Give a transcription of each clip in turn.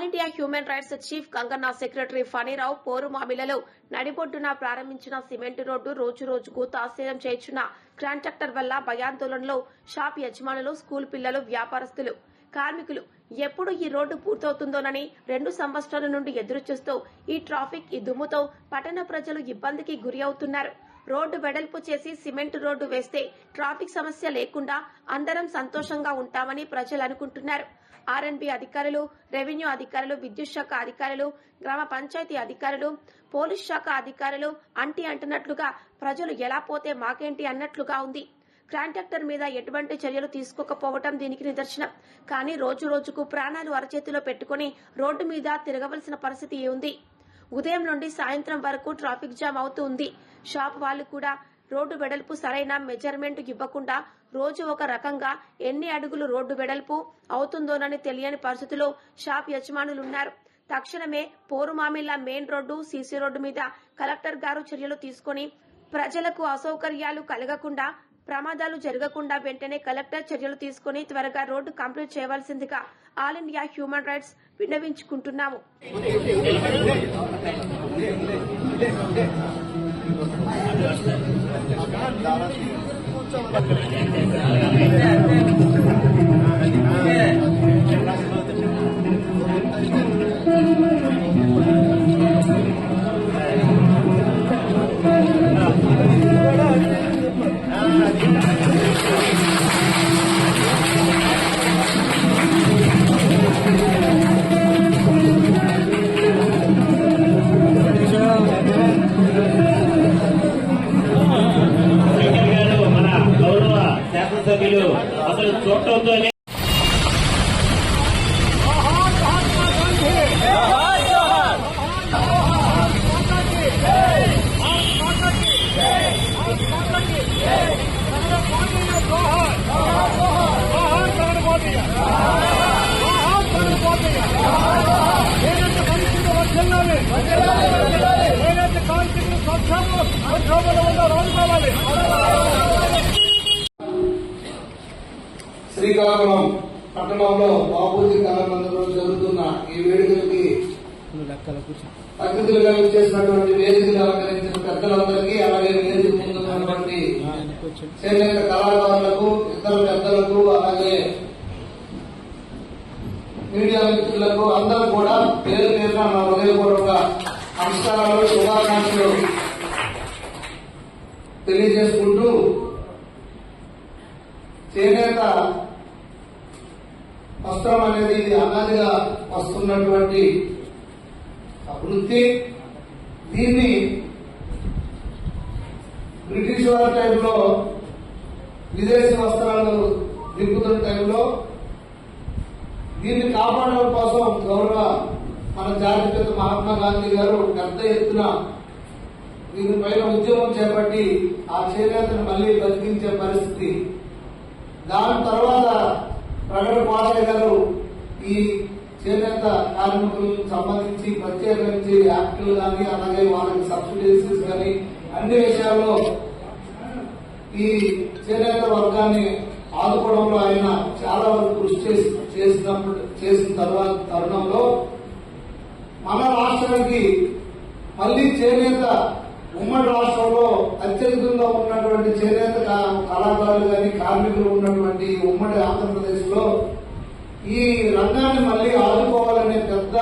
All India human rights chief Ganganna secretary Phanirao పోరు మామిలలో నడిబొడ్డున ప్రారంభించిన సిమెంట్ రోడ్డు రోజు రోజుకు తాశీలం చేయుచున్న కాంట్రాక్టర్ వల్ల భయాందోళనలో షాప్ యజమానులు స్కూల్ పిల్లలు వ్యాపారస్తులు కార్మికులు. ఎప్పుడు ఈ రోడ్డు పూర్తవుతుందోనని రెండు సంవత్సరాల నుండి ఎదురుచూస్తూ ఈ ట్రాఫిక్ ఈ దుమ్ముతో పట్టణ ప్రజలు ఇబ్బందికి గురి అవుతున్నారు. రోడ్డు వెడల్పు చేసి సిమెంట్ రోడ్డు వేస్తే ట్రాఫిక్ సమస్య లేకుండా అందరం సంతోషంగా ఉంటామని ప్రజలు అనుకుంటున్నారు. ఆర్ఎన్బి అధికారులు రెవెన్యూ అధికారులు విద్యుత్ శాఖ అధికారులు గ్రామ పంచాయతీ అధికారులు పోలీస్ శాఖ అధికారులు అంటి అంటున్నట్లుగా ప్రజలు ఎలా పోతే మాకేంటి అన్నట్లుగా ఉంది. కాంట్రాక్టర్ మీద ఎటువంటి చర్యలు తీసుకోకపోవటం దీనికి నిదర్శనం. కానీ రోజు రోజుకు ప్రాణాలు అరచేతిలో పెట్టుకుని రోడ్డు మీద తిరగవలసిన పరిస్థితి ఉంది. ఉదయం నుండి సాయంత్రం వరకు ట్రాఫిక్ జామ్ అవుతూ ఉంది. షాప్ వాళ్ళు కూడా రోడ్డు వెడల్పు సరైన మెజర్మెంట్ ఇవ్వకుండా రోజు ఒక రకంగా ఎన్ని అడుగులు రోడ్డు వెడల్పు అవుతుందోనని తెలియని పరిస్థితిలో షాప్ యజమానులున్నారు. తక్షణమే Porumamilla main road CC road మీద కలెక్టర్ గారు చర్యలు తీసుకొని ప్రజలకు అసౌకర్యాలు కలగకుండా ప్రమాదాలు జరగకుండా వెంటనే కలెక్టర్ చర్యలు తీసుకుని త్వరగా రోడ్డు కంప్లీట్ చేయవలసిందిగా ఆల్ ఇండియా హ్యూమన్ రైట్స్ విన్నవించుకుంటున్నాము. గారు శ్రీకాకుళం పట్టణంలో బాపూజీ కళామందిరంలో జరుగుతున్న ఈ వేడుకలకి అతిథులుగా చేసినటువంటి వేదికలు అలంకరించిన పెద్దలందరికీ అలాగే వేదిక ముందున్నటువంటి చేనేత కళాకారులకు ఇతర పెద్దలకు అలాగే మీడియా మిత్రులకు అందరూ కూడా పేరు పేరున నా హృదయపూర్వక నమస్కారాలు శుభాకాంక్షలు తెలియజేసుకుంటూ చేనేత వస్త్రం అనేది ఇది అనాదిగా వస్తున్నటువంటి వృత్తి దీన్ని బ్రిటిష్ వారి టైంలో విదేశీ వస్త్రాలు దింపుతున్న టైంలో దీన్ని కాపాడడం కోసం గౌరవ మన జాతిపిత మహాత్మా గాంధీ గారు పెద్ద ఎత్తున దీనిపైన ఉద్యమం చేపట్టి ఆ చేనేతను మళ్ళీ బతికించే పరిస్థితి. దాని తర్వాత ప్రగడ పాలయ్య గారు ఈ చేనేత కార్మికులకు సంబంధించి ప్రత్యేకించి యాక్టులు కానీ అలాగే వాళ్ళకి సబ్సిడీస్ కానీ అన్ని విషయాల్లో ఈ చేనేత వర్గాన్ని ఆదుకోవడంలో ఆయన చాలా వరకు కృషి చేసి చేసినప్పుడు చేసిన తర్వాత తరుణంలో మన రాష్ట్రానికి మళ్ళీ చేనేత ఉమ్మడి రాష్ట్రంలో అత్యధికంగా ఉన్నటువంటి చేనేత కళాకారులు కానీ కార్మికులు ఉన్నటువంటి ఉమ్మడి ఆంధ్రప్రదేశ్లో ఈ రంగాన్ని మళ్ళీ ఆదుకోవాలనే పెద్ద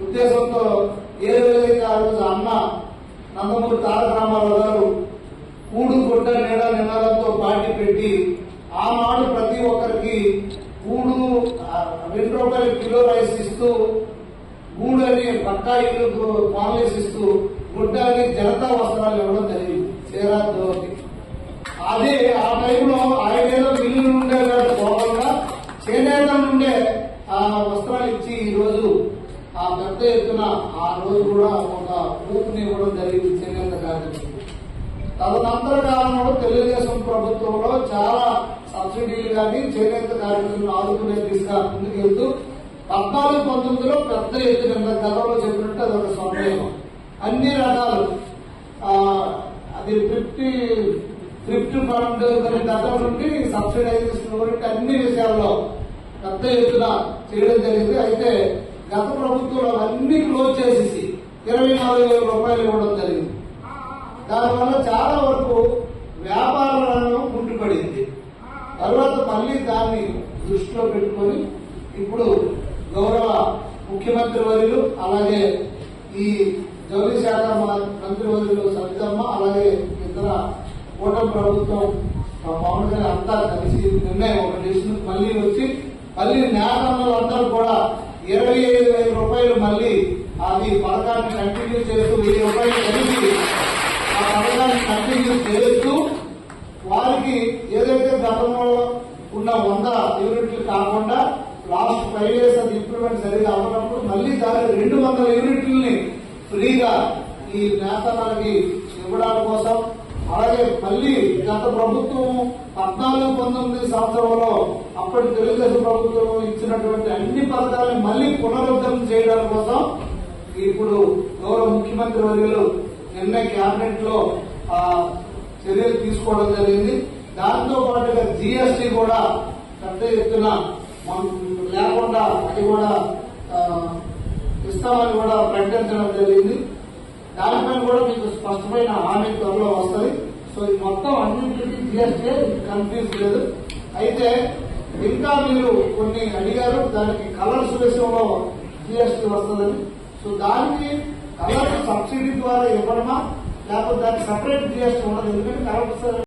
ఉద్దేశంతో ఏ విధంగా ఆ రోజు అన్న నందమూరి తారక రామారావు గారు గుడ్డని జనతా వస్త్రాలు ఇవ్వడం జరిగింది. శివరాత్రి అదే ఆ టైంలో ఆయన ఏదో మిల్లు నుండే పోకుండా చేనేత నుండే ఆ వస్త్రాలు ఇచ్చి ఈ రోజు ఆ పెద్ద ఎత్తున ఆ రోజు కూడా ఒక ఊపిని ఇవ్వడం జరిగింది చేనేత కార్మికులకు తదనంతర కాలంలో తెలుగుదేశం ప్రభుత్వంలో చాలా సబ్సిడీలు కానీ చేనేత కార్మికులను ఆదుకునే దిశగా ముందుకు వెళ్తూ పద్నాలుగు పంతొమ్మిదిలో పెద్ద ఎత్తున ఇందాక గతంలో చెప్పినట్టు అదొక సందేహం. అన్ని రకాలు. అది ఫిఫ్టీ ఫిఫ్టీ ఫండ్ కొన్ని గతం నుండి సబ్సిడైజేషన్ గురించి అన్ని విషయాల్లో పెద్ద ఎత్తున చేయడం జరిగింది. అయితే గత ప్రభుత్వంలో అన్ని క్లోజ్ చేసేసి ఇరవై నాలుగు వేల రూపాయలు ఇవ్వడం జరిగింది. దానివల్ల చాలా వరకు వ్యాపార రంగం కుంటుపడింది. తర్వాత మళ్ళీ దాన్ని దృష్టిలో పెట్టుకొని ఇప్పుడు గౌరవ ముఖ్యమంత్రి వర్యులు అలాగే ఈ జౌలి శాఖ మా- మంత్రి సవితమ్మ అలాగే ఇతర కూటమి ప్రభుత్వం పవన్ కళ్యాణ్ అంతా కలిసి నిర్ణయం ఒక డిసిషన్ మళ్ళీ వచ్చి మళ్ళీ న్యాయంలో అందరూ కూడా ఇరవై ఐదు వేల రూపాయలు మళ్ళీ అది పథకాన్ని కంటిన్యూ చేస్తూ వెయ్యి రూపాయలు కలిగి ఆ పథకాన్ని కంటిన్యూ చేస్తూ వారికి ఏదైతే గతంలో ఉన్న వంద యూనిట్లు కాకుండా లాస్ట్ ఫైవ్ ఇయర్స్ అది ఇంప్లిమెంట్ సరిగా అవ్వనప్పుడు మళ్ళీ దాని రెండు వందల యూనిట్లని ఫ్రీగా ఈ నేతలకి ఇవ్వడం కోసం అలాగే మళ్ళీ గత ప్రభుత్వం పద్నాలుగు పంతొమ్మిది సంవత్సరంలో అప్పటి తెలుగుదేశం ప్రభుత్వం ఇచ్చినటువంటి అన్ని పథకాలను మళ్ళీ పునరుద్ధరణ చేయడం కోసం ఇప్పుడు గౌరవ ముఖ్యమంత్రి వర్యులు నిన్న కేబినెట్లో చర్యలు తీసుకోవడం జరిగింది. దాంతో పాటుగా జిఎస్టి కూడా పెద్ద ఎత్తున లేకుండా అది కూడా ఇస్తామని కూడా ప్రకటించడం జరిగింది. దానిపైన కూడా మీకు స్పష్టమైన హామీ త్వరలో వస్తుంది సో ఈ మొత్తం అన్నింటికి జిఎస్టీ కన్ఫ్యూజ్ లేదు. అయితే ఇంకా మీరు కొన్ని అడిగారు. దానికి కలర్స్ విషయంలో జిఎస్టీ వస్తుందని. సో దానికి కలర్ సబ్సిడీ ద్వారా ఇవ్వడమా? లేకపోతే దానికి సపరేట్ జిఎస్టీ ఉండదు ఎందుకంటే కలర్స్